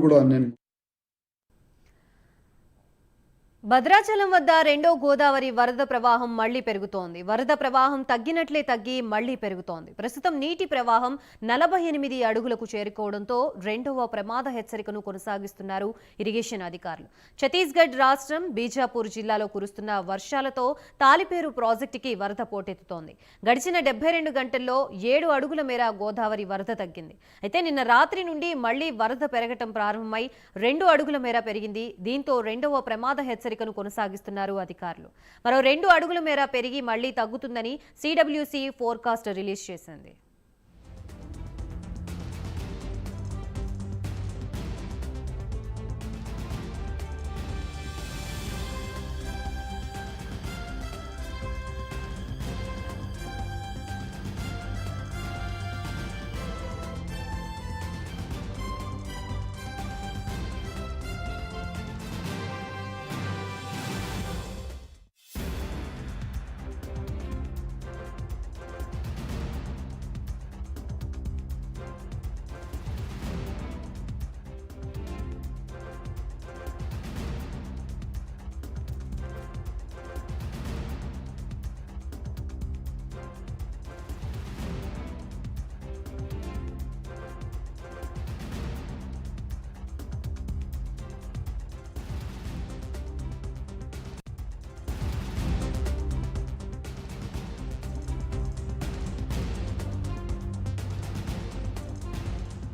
కూడా నేను భద్రాచలం వద్ద రెండో గోదావరి వరద ప్రవాహం మళ్ళీ పెరుగుతోంది. వరద ప్రవాహం తగ్గినట్లే తగ్గి మళ్ళీ పెరుగుతోంది. ప్రస్తుతం నీటి ప్రవాహం నలభై ఎనిమిది అడుగులకు చేరుకోవడంతో రెండవ ప్రమాద హెచ్చరికను కొనసాగిస్తున్నారు ఇరిగేషన్ అధికారులు. ఛత్తీస్గఢ్ రాష్ట్రం బీజాపూర్ జిల్లాలో కురుస్తున్న వర్షాలతో తాలిపేరు ప్రాజెక్టుకి వరద పోటెత్తుతోంది. గడిచిన డెబ్బై రెండు గంటల్లో ఏడు అడుగుల మేర గోదావరి వరద తగ్గింది. అయితే నిన్న రాత్రి నుండి మళ్ళీ వరద పెరగటం ప్రారంభమై రెండు అడుగుల మేర పెరిగింది. దీంతో రెండవ ప్రమాద హెచ్చరిక హెచ్చరికను కొనసాగిస్తున్నారు అధికారులు. మరో రెండు అడుగుల మేర పెరిగి మళ్ళీ తగ్గుతుందని సిడబ్ల్యూసీ ఫోర్కాస్ట్ రిలీజ్ చేసింది.